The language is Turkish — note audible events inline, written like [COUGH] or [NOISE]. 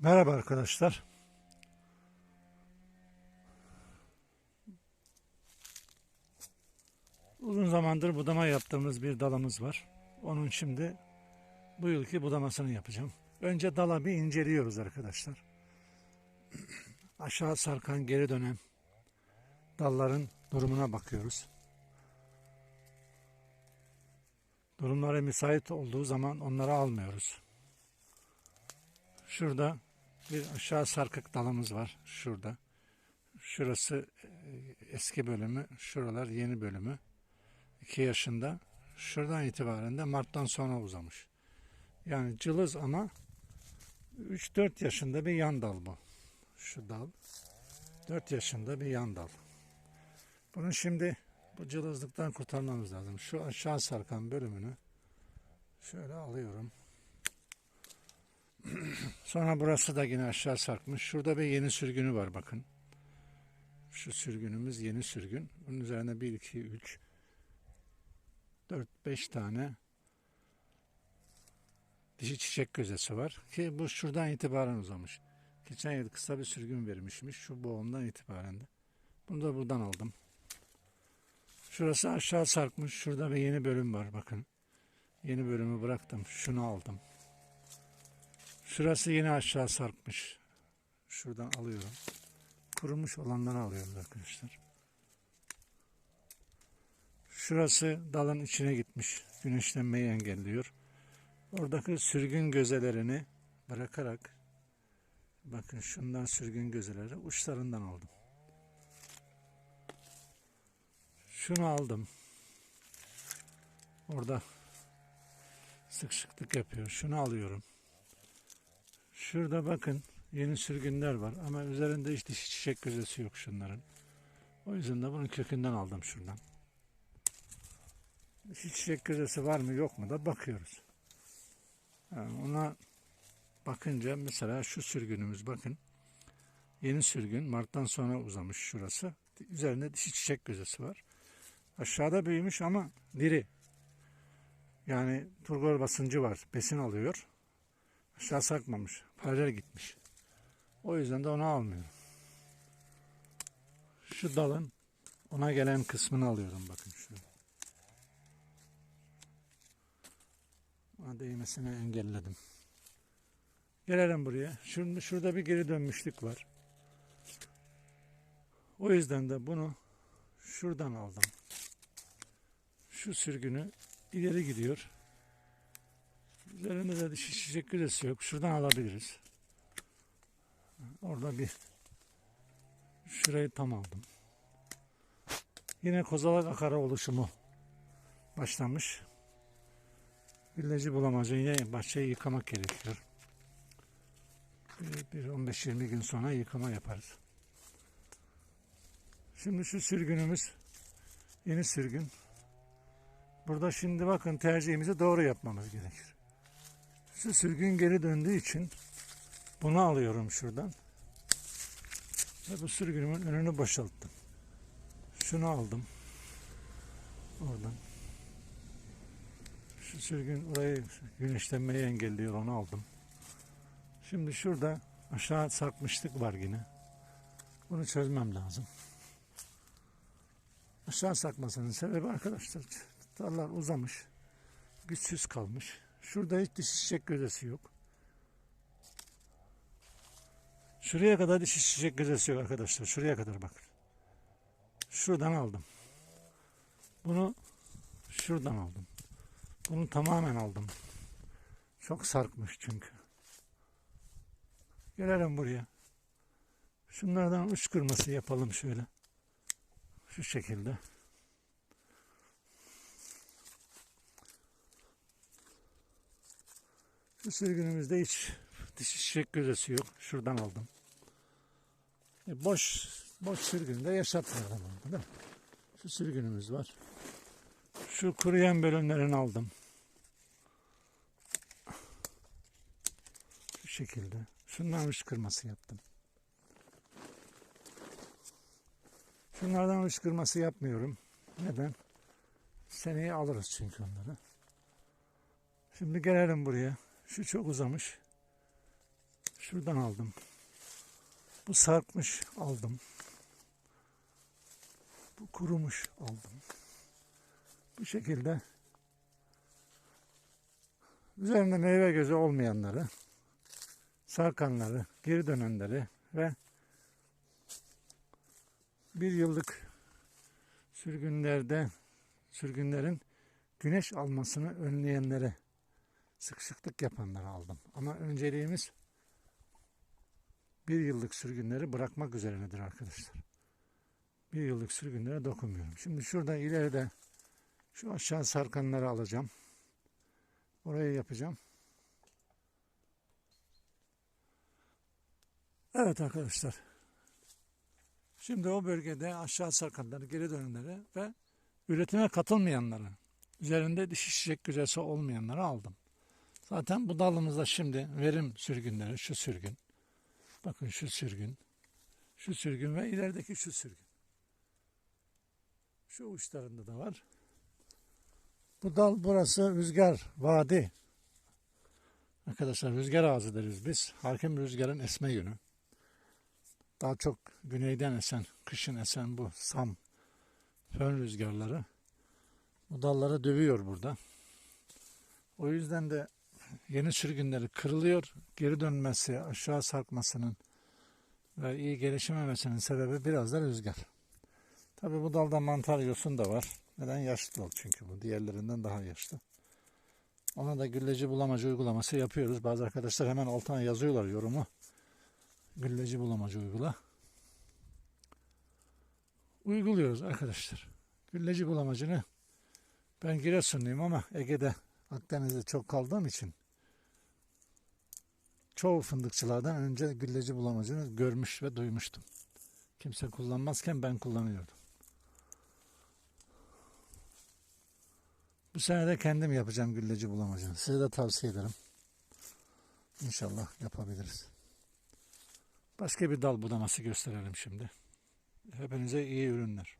Merhaba arkadaşlar. Uzun zamandır budama yaptığımız bir dalımız var. Onun şimdi bu yılki budamasını yapacağım. Önce dala bir inceliyoruz arkadaşlar. [CLEARS THROAT] Aşağı sarkan geri dönen dalların durumuna bakıyoruz. Durumları müsait olduğu zaman onları almıyoruz. Şurada bir aşağı sarkık dalımız var. Şurada. Şurası e, eski bölümü, şuralar yeni bölümü. 2 yaşında. Şuradan itibaren de Mart'tan sonra uzamış. Yani cılız ama 3-4 yaşında bir yan dal bu. Şu dal. 4 yaşında bir yan dal. Bunu şimdi bu cılızlıktan kurtarmamız lazım. Şu aşağı sarkan bölümünü şöyle alıyorum. [CLEARS THROAT] Sonra burası da yine aşağı sarkmış. Şurada bir yeni sürgünü var bakın. Şu sürgünümüz yeni sürgün. Bunun üzerine 1, 2, 3, 4, 5 tane dişi çiçek gözesi var. Ki bu şuradan itibaren uzamış. Geçen yıl kısa bir sürgün vermişmiş. Şu boğumdan itibaren de. Bunu da buradan aldım. Şurası aşağı sarkmış. Şurada bir yeni bölüm var bakın. Yeni bölümü bıraktım. Şunu aldım. Şurası yine aşağı sarkmış. Şuradan alıyorum. Kurumuş olanları alıyoruz arkadaşlar. Şurası dalın içine gitmiş. Güneşlenmeyi engelliyor. Oradaki sürgün gözelerini bırakarak bakın şundan sürgün gözeleri uçlarından aldım. Şunu aldım. Orada sıkışıklık yapıyor. Şunu alıyorum. Şurada bakın yeni sürgünler var ama üzerinde hiç dişi çiçek gözesi yok şunların. O yüzden de bunun kökünden aldım şuradan. Dişi çiçek gözesi var mı yok mu da bakıyoruz. Yani ona bakınca mesela şu sürgünümüz bakın. Yeni sürgün Mart'tan sonra uzamış şurası. Üzerinde dişi çiçek gözesi var. Aşağıda büyümüş ama diri. Yani turgor basıncı var. Besin alıyor. Aşağı sarkmamış. Paralel gitmiş. O yüzden de onu almıyorum. Şu dalın ona gelen kısmını alıyorum bakın şöyle. Ona değmesini engelledim. Gelelim buraya. Şimdi şurada bir geri dönmüşlük var. O yüzden de bunu şuradan aldım. Şu sürgünü ileri gidiyor. Üzerinde de çiçek güzesi yok. Şuradan alabiliriz. Orada bir şurayı tam aldım. Yine kozalak akarı oluşumu başlamış. Villacı bulamacı yine bahçeyi yıkamak gerekiyor. Bir, bir 15-20 gün sonra yıkama yaparız. Şimdi şu sürgünümüz yeni sürgün. Burada şimdi bakın tercihimizi doğru yapmamız gerekir. Şu sürgün geri döndüğü için bunu alıyorum şuradan. Ve bu sürgünümün önünü boşalttım. Şunu aldım. Oradan. Şu sürgün orayı güneşlenmeyi engelliyor onu aldım. Şimdi şurada aşağı sarkmışlık var yine. Bunu çözmem lazım. Aşağı sarkmasının sebebi arkadaşlar dallar uzamış. Güçsüz kalmış. Şurada hiç dişi çiçek gözesi yok. Şuraya kadar dişi çiçek gözesi yok arkadaşlar. Şuraya kadar bakın. Şuradan aldım. Bunu şuradan aldım. Bunu tamamen aldım. Çok sarkmış çünkü. Gelelim buraya. Şunlardan uç kırması yapalım şöyle. Şu şekilde. Şu sürgünümüzde hiç dişi çiçek gözesi yok. Şuradan aldım. E boş boş sürgünde yaşatmayalım orada değil mi? Şu sürgünümüz var. Şu kuruyan bölümlerini aldım. Şu şekilde. Şundan kırması yaptım. Şunlardan kırması yapmıyorum. Neden? Seneye alırız çünkü onları. Şimdi gelelim buraya. Şu çok uzamış. Şuradan aldım. Bu sarkmış aldım. Bu kurumuş aldım. Bu şekilde üzerinde meyve gözü olmayanları, sarkanları, geri dönenleri ve bir yıllık sürgünlerde sürgünlerin güneş almasını önleyenlere sıkışıklık yapanları aldım. Ama önceliğimiz bir yıllık sürgünleri bırakmak üzerinedir arkadaşlar. Bir yıllık sürgünlere dokunmuyorum. Şimdi şurada ileride şu aşağı sarkanları alacağım. Orayı yapacağım. Evet arkadaşlar. Şimdi o bölgede aşağı sarkanları, geri dönenleri ve üretime katılmayanları, üzerinde dişi çiçek güzelse olmayanları aldım. Zaten bu dalımızda şimdi verim sürgünleri, şu sürgün. Bakın şu sürgün, şu sürgün ve ilerideki şu sürgün. Şu uçlarında da var. Bu dal burası rüzgar vadi. Arkadaşlar rüzgar ağzı deriz biz. Hakim rüzgarın esme yönü. Daha çok güneyden esen, kışın esen bu sam, fön rüzgarları bu dalları dövüyor burada. O yüzden de yeni sürgünleri kırılıyor. Geri dönmesi, aşağı sarkmasının ve iyi gelişememesinin sebebi biraz da rüzgar. Tabi bu dalda mantar yosun da var. Neden? Yaşlı dal çünkü bu. Diğerlerinden daha yaşlı. Ona da gülleci bulamacı uygulaması yapıyoruz. Bazı arkadaşlar hemen altına yazıyorlar yorumu. Gülleci bulamacı uygula. Uyguluyoruz arkadaşlar. Gülleci bulamacını ben Giresunluyum ama Ege'de Akdeniz'de çok kaldığım için çoğu fındıkçılardan önce gülleci bulamacını görmüş ve duymuştum. Kimse kullanmazken ben kullanıyordum. Bu sene de kendim yapacağım gülleci bulamacını. Size de tavsiye ederim. İnşallah yapabiliriz. Başka bir dal budaması gösterelim şimdi. Hepinize iyi ürünler.